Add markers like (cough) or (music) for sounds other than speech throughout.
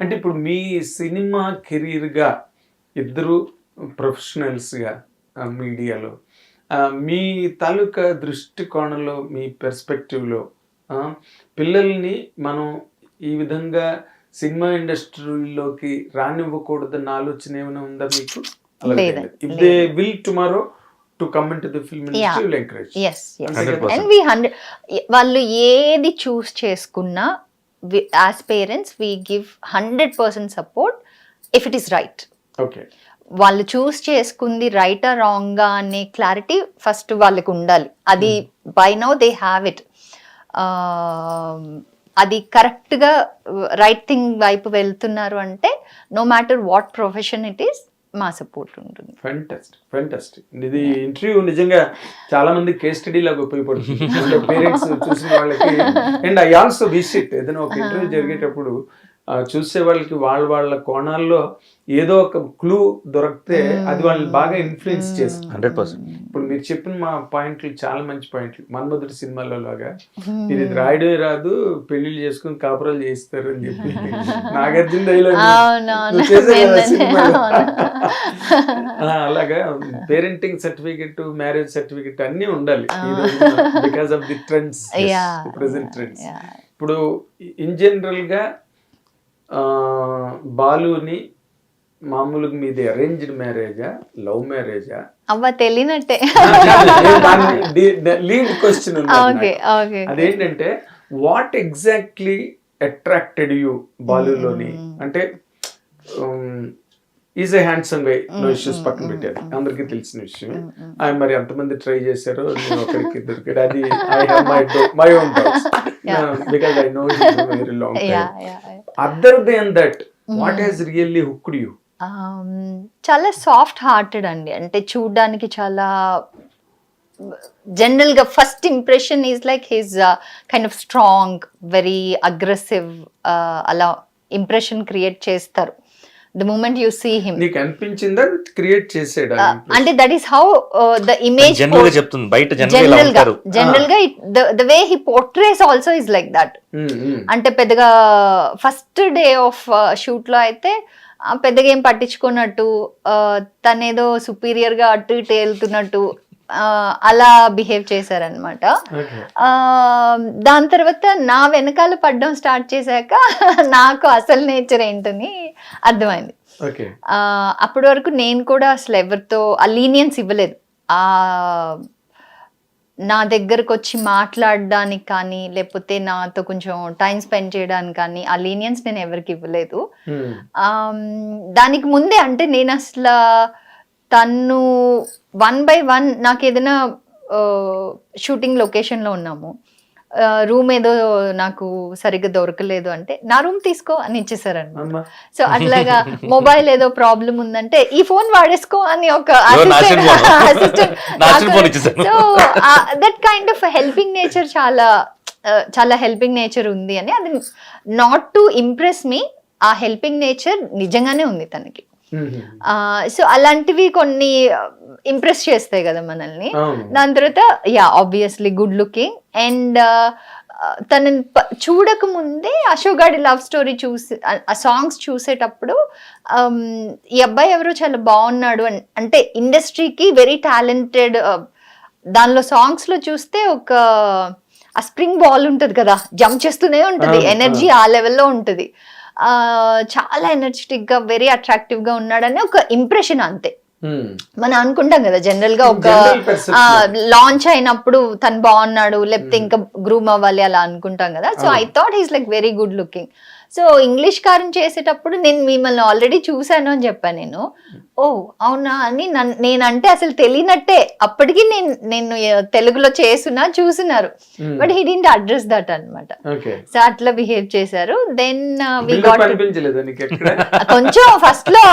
అంటే ఇప్పుడు మీ సినిమా కెరీర్గా ఇద్దరు ప్రొఫెషనల్స్గా మీడియాలో మీ తాలూకా దృష్టికోణంలో మీ పెర్స్పెక్టివ్లో పిల్లల్ని మనం ఈ విధంగా సినిమా ఇండస్ట్రీలోకి రానివ్వకూడదన్న ఆలోచన ఏమైనా ఉందా మీకు? If they will tomorrow to come in to the film Yeah. Industry will encourage yes yes 100%. And we hundred వాళ్ళు ఏది చూస్ చేసుకున్నా as parents we give hundred percent support if it is right okay వాళ్ళు choose చేసుకుంది రైటా రాంగా అనే clarity first వాళ్ళకి ఉండాలి. అది by now they have it అది కరెక్ట్గా రైట్ థింగ్ వైపు వెళ్తున్నారు అంటే no matter what profession it is మా సపోర్ట్ ఉంటుంది. ఫెంటాస్టిక్ ఫెంటాస్టిక్ ఇది ఇంటర్వ్యూ నిజంగా చాలా మంది కేస్ స్టడీ లాగా ఉపయోగపడుతుంది. పేరెంట్స్ చూసిన వాళ్ళకి. And I also wish it ఏదైనా ఒక ఇంటర్వ్యూ జరిగేటప్పుడు చూసే వాళ్ళకి వాళ్ళ వాళ్ళ కోణాల్లో ఏదో ఒక క్లూ దొరికితే అది వాళ్ళని బాగా ఇన్ఫ్లుయెన్స్ చేస్తుంది. Hundred percent. ఇప్పుడు మీరు చెప్పిన మా పాయింట్లు చాలా మంచి పాయింట్లు. మన్మధుడి సినిమాలో లాగా. మీరు ఇది రాయడమే రాదు పెళ్ళిళ్ళు చేసుకుని కాపురాలు చేయిస్తారు అని చెప్పి. (laughs) నాగార్జున డైలాగ్ (laughs) అలాగా. పేరెంటింగ్ సర్టిఫికెట్ మ్యారేజ్ సర్టిఫికెట్ అన్ని ఉండాలి. Because of the trends. Present trends. ఇప్పుడు ఇన్ జనరల్గా ఆ, బాలుని మామూలుగా మీది అరేంజ్డ్ మ్యారేజా లవ్ మ్యారేజా అవ్వ తెలియనట్టే. లీడ్ క్వశ్చన్ అదేంటంటే వాట్ ఎగ్జాక్ట్లీ అట్రాక్టెడ్ యూ బాలులోని? అంటే is a handsome way no issues పక్కన పెట్టారు. అందరికీ తెలిసిన విషయం. ఆయన మరి ఎంతమంది ట్రై చేశారో నేను ఒకరికి దొరికాడు అది I have my my own because I know very long other than that what has really hooked you Um, చాలా సాఫ్ట్ హార్టెడ్ అండి. అంటే చూడ్డానికి చాలా జనరల్గా first impression is like his kind of strong very aggressive అలా impression create చేస్తారు. The moment you see him నీకు అనిపించిందా? క్రియేట్ చేసాడు impression? అంటే that is how the image జనరల్గా చెప్తుంది బయట జనరల్గా జనరల్గా the way he portrays also is like that. అంటే పెద్దగా ఫస్ట్ డే ఆఫ్ షూట్లో అయితే పెద్దగా ఏం పట్టించుకున్నట్టు ఆ, తనేదో సుపీరియర్గా అటు ఇటు వెళ్తున్నట్టు అలా బిహేవ్ చేశారనమాట. దాని తర్వాత నా వెనకాల పడ్డం స్టార్ట్ చేశాక (laughs) నాకు అసలు నేచర్ ఏంటని అర్థమైంది. అప్పటి వరకు నేను కూడా అసలు ఎవరితో ఆ లీనియన్స్ ఇవ్వలేదు. ఆ నా దగ్గరకు వచ్చి మాట్లాడడానికి కానీ లేకపోతే నాతో కొంచెం టైం స్పెండ్ చేయడానికి కానీ ఆ లీనియన్స్ నేను ఎవరికి ఇవ్వలేదు. దానికి ముందే అంటే నేను అసలు తను వన్ బై వన్ నాకు ఏదైనా షూటింగ్ లొకేషన్లో ఉన్నాము రూమ్ ఏదో నాకు సరిగ్గా దొరకలేదు అంటే నా రూమ్ తీసుకో అని ఇచ్చేసారండి అమ్మా. సో అట్లాగా మొబైల్ ఏదో ప్రాబ్లం ఉందంటే ఈ ఫోన్ వాడేసుకో అని ఒక. (laughs) So that kind of helping nature చాలా చాలా హెల్పింగ్ నేచర్ ఉంది అని అది నాట్ టు ఇంప్రెస్ మీ ఆ హెల్పింగ్ నేచర్ నిజంగానే ఉంది తనకి. సో అలాంటివి కొన్ని ఇంప్రెస్ చేస్తాయి కదా మనల్ని. దాని తర్వాత yeah obviously good looking and తనని ప- చూడక ముందే అశోక్ గాడి లవ్ స్టోరీ చూసి ఆ- సాంగ్స్ చూసేటప్పుడు um, ఈ అబ్బాయి ఎవరో చాలా బాగున్నాడు అంటే ఇండస్ట్రీకి వెరీ టాలెంటెడ్ దానిలో సాంగ్స్లో చూస్తే ఒక ఆ స్ప్రింగ్ బాల్ ఉంటది కదా జంప్ చేస్తూనే ఉంటది ఎనర్జీ ఆ లెవెల్లో ఉంటది. చాలా ఎనర్జెటిక్గా వెరీ అట్రాక్టివ్గా ఉన్నాడని ఒక ఇంప్రెషన్ అంతే. Mm. మనం అనుకుంటాం కదా జనరల్గా ఒక. లాంచ్ అయినప్పుడు తను బాగున్నాడు లేకపోతే ఇంకా గ్రూమ్ అవ్వాలి అలా అనుకుంటాం కదా. So I thought he's like very good looking so English కారం చేసేటప్పుడు నేను మిమ్మల్ని ఆల్రెడీ చూశాను అని చెప్పాను నేను ఓ అవునా అని నన్- నేనంటే అసలు తెలియనట్టే అప్పటికి నేను నేను తెలుగులో చేసున్నా చూసినారు. But he didn't address that అన్నమాట Okay. సో అట్లా బిహేవ్ చేశారు uh, దెన్ వి గాట్ కొంచెం ఫస్ట్లో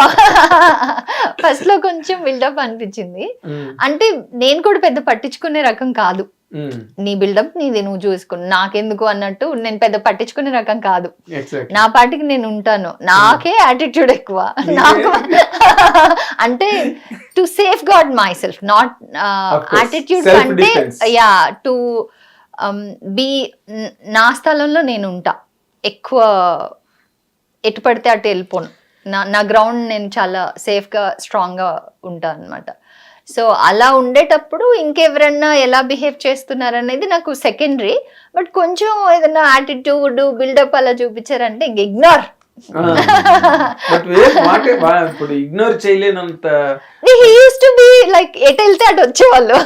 (laughs) ఫస్ట్లో కొంచెం బిల్డప్ అనిపించింది Mm. అంటే నేను కూడా పెద్ద పట్టించుకునే రకం కాదు. నీ బిల్డప్ నీది నువ్వు చూసుకో. నాకెందుకు అన్నట్టు నేను పెద్ద పట్టించుకునే రకం కాదు. నా పాటికి నేను ఉంటాను. నాకే యాటిట్యూడ్ ఎక్కువ. నాకు? (laughs) అంటే to safeguard myself not. Attitude అంటే. యా టు బి నా స్థలంలో నేను ఉంటా. ఎక్కువ ఎటు పడితే అటు వెళ్ళిపోను. నా నా గ్రౌండ్ నేను చాలా సేఫ్గా స్ట్రాంగ్గా ఉంటాను అనమాట సో అలా ఉండేటప్పుడు ఇంకెవరన్నా ఎలా బిహేవ్ చేస్తున్నారు అనేది నాకు సెకండరీ. బట్ కొంచెం ఏదైనా యాటిట్యూడ్ బిల్డప్ అలా చూపించారంటే ఇంక ఇగ్నోర్. ఇప్పుడు ఇగ్నోర్ చేయలేనంత యూస్ టు బి లైక్ ఎటు వెళ్తే అటు వచ్చేవాళ్ళు.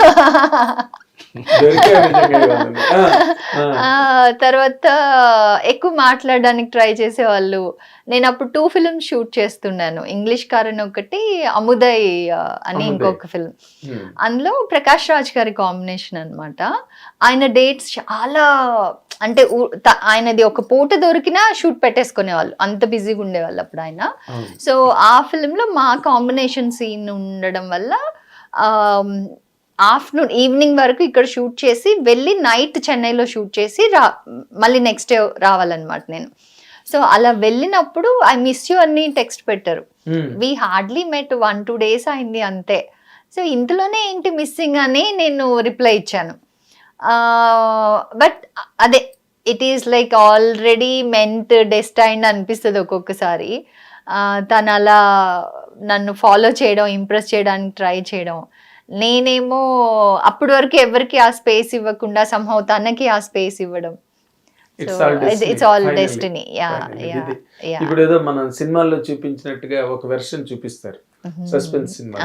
తర్వాత ఎక్కువ మాట్లాడడానికి ట్రై చేసేవాళ్ళు. నేను అప్పుడు టూ ఫిల్మ్స్ షూట్ చేస్తున్నాను. ఇంగ్లీష్ కారన్ ఒకటి అముదయ్ అని. ఇంకొక ఫిల్మ్. Hmm. అందులో ప్రకాష్ రాజ్ గారి కాంబినేషన్ అన్నమాట. ఆయన డేట్స్ చాలా అంటే ఆయనది ఒక పూట దొరికినా షూట్ పెట్టేసుకునేవాళ్ళు. అంత బిజీగా ఉండేవాళ్ళు అప్పుడు ఆయన. అవును. సో ఆ ఫిల్మ్లో మా కాంబినేషన్ సీన్ ఉండడం వల్ల ఆఫ్టర్నూన్ ఈవినింగ్ వరకు ఇక్కడ షూట్ చేసి వెళ్ళి నైట్ చెన్నైలో షూట్ చేసి రా మళ్ళీ నెక్స్ట్ డే రావాలన్నమాట నేను. సో అలా వెళ్ళినప్పుడు ఐ మిస్ యూ అని టెక్స్ట్ పెట్టారు. We hardly met one two days అయింది అంతే. సో ఇంతలోనే ఏంటి మిస్సింగ్ అని నేను రిప్లై ఇచ్చాను. బట్ అదే it is like already meant destined అనిపిస్తుంది ఒక్కొక్కసారి. తను అలా నన్ను ఫాలో చేయడం ఇంప్రెస్ చేయడానికి ట్రై చేయడం. నేనేమో అప్పటి వరకు ఎవరికి ఆ స్పేస్ ఇవ్వకుండా సంహవ్ తనకి ఆ స్పేస్ ఇవ్వడం. ఇది. yeah. ఇప్పుడు ఏదో మనం సినిమాల్లో చూపించినట్టుగా ఒక వెర్షన్ చూపిస్తారు. Suspense cinema.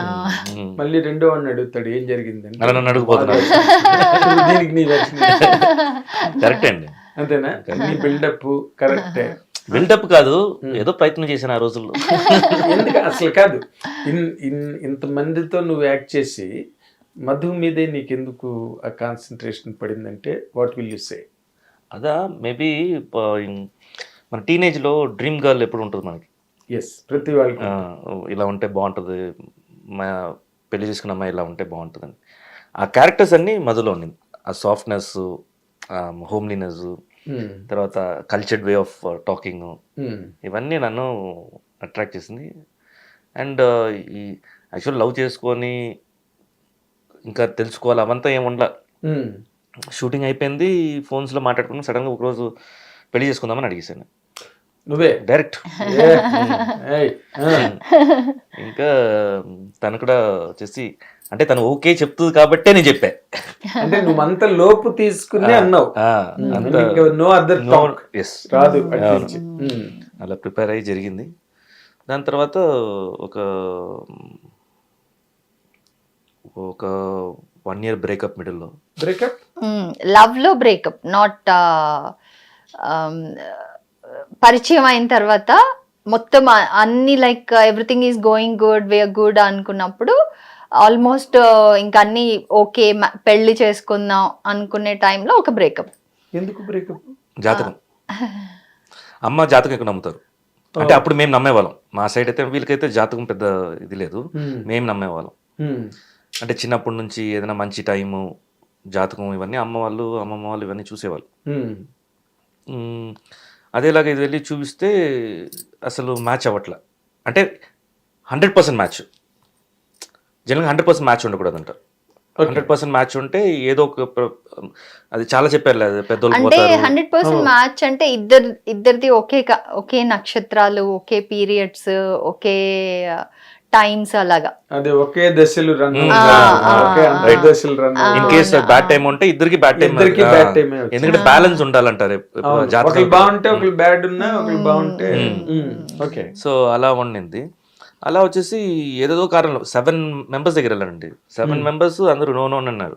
మ్మ్. మళ్ళీ రెండో వాడిని అడుగుతాడు ఏం జరిగింది అలా నన్ను అడుగుపోతున్నాడు. (laughs) దీనికి నీ వెర్షన్ కరెక్ట్ (laughs) అండి. అంతేనా? నీ బిల్డప్ కరెక్టే (laughs) బిల్డప్ కాదు ఏదో ప్రయత్నం చేశాను ఆ రోజుల్లో. (laughs) ఎందుకు? అసలు కాదు. ఇన్ ఇన్ ఇంతమందితో నువ్వు యాక్ట్ చేసి మధు మీదే నీకెందుకు ఆ కాన్సన్ట్రేషన్ పడిందంటే వాట్ విల్ యు సే? అదా మేబీ మన టీనేజ్లో డ్రీమ్ గర్ల్ ఎప్పుడు ఉంటుంది మనకి? ఎస్ ప్రతి వాళ్ళకి ఇలా ఉంటే బాగుంటుంది మా పెళ్ళి చేసుకున్న అమ్మాయి ఇలా ఉంటే బాగుంటుందని. ఆ క్యారెక్టర్స్ అన్నీ మధులో ఉంది ఆ సాఫ్ట్నెస్ హోమ్లీనెస్. తర్వాత cultured way of talking Hmm. ఇవన్నీ నన్ను అట్రాక్ట్ చేసింది. అండ్ ఈ యాక్చువల్ లవ్ చేసుకొని ఇంకా తెలుసుకోవాలి అవంతా ఏముండలా Hmm. షూటింగ్ అయిపోయింది ఫోన్స్లో మాట్లాడుకున్నాం సడన్గా ఒకరోజు పెళ్ళి చేసుకుందామని అడిగేశాను. నువ్వే. డైరెక్ట్. ఇంకా తను కూడా వచ్చేసి అంటే తను ఓకే చెప్తుంది కాబట్టే నేను చెప్పా. అంటే నువ్వు అంత లోపు తీసుకుని అన్నావు. No other yes. రాదు. అలా ప్రిపేర్ అయ్యి జరిగింది. దాని తర్వాత ఒక ఒక వన్ ఇయర్ బ్రేకప్ మిడిల్లో బ్రేకప్ లవ్లో బ్రేకప్ నాట్ పరిచయం అయిన తర్వాత మొత్తం అన్ని like everything is going good where good అనుకున్నప్పుడు ఆల్మోస్ట్ ఇంకా అన్ని ఓకే పెళ్ళి చేసుకుందాం అనుకునే టైంలో ఒక బ్రేకప్ ఎందుకు బ్రేకప్ జాతకం. అమ్మ జాతకం ఎక్కువ నమ్ముతారు. అంటే అప్పుడు మేము నమ్మేవాళ్ళం. మా సైడ్ అయితే వీళ్ళకైతే జాతకం పెద్ద ఇది లేదు. మేము. నమ్మేవాళ్ళం. అంటే చిన్నప్పటి నుంచి ఏదైనా మంచి టైము జాతకం ఇవన్నీ అమ్మ వాళ్ళు అమ్మమ్మ వాళ్ళు ఇవన్నీ చూసేవాళ్ళు. అదేలాగా ఇది వెళ్ళి చూపిస్తే అసలు మ్యాచ్ అవ్వట్ల. అంటే హండ్రెడ్ పర్సెంట్ మ్యాచ్. జనరల్గా హండ్రెడ్ పర్సెంట్ మ్యాచ్ ఉండకూడదు అంటారు హండ్రెడ్ పర్సెంట్ మ్యాచ్ ఉంటే ఏదో ఒక అది చాలా చెప్పారు లేదు పెద్దోళ్ళు అంటే హండ్రెడ్ పర్సెంట్ మ్యాచ్ అంటే ఇద్దరు ఇద్దరిది ఒకే క- ఒకే నక్షత్రాలు ఒకే పీరియడ్స్ ఒకే టైమ్స్ అలాగా. అదే ఒకే దశలు రన్. దశలు run in case bad time ఉంటే ఇద్దరికి బ్యాడ్ టైం ఇద్దరికి ఏ వచ్చింది. ఎందుకంటే బ్యాలెన్స్ ఉండాలంటారు ఒకళ్ళు బాగుంటే ఒకళ్ళు బ్యాడ్ ఉన్నా ఒకళ్ళు బాగుంటే. ఓకే. సో అలా ఉండింది. అలా వచ్చేసి ఏదేదో కారణంలో సెవెన్ మెంబర్స్ దగ్గర వెళ్ళారండి. సెవెన్ మెంబర్స్ అందరూ నో నో అన్నారు.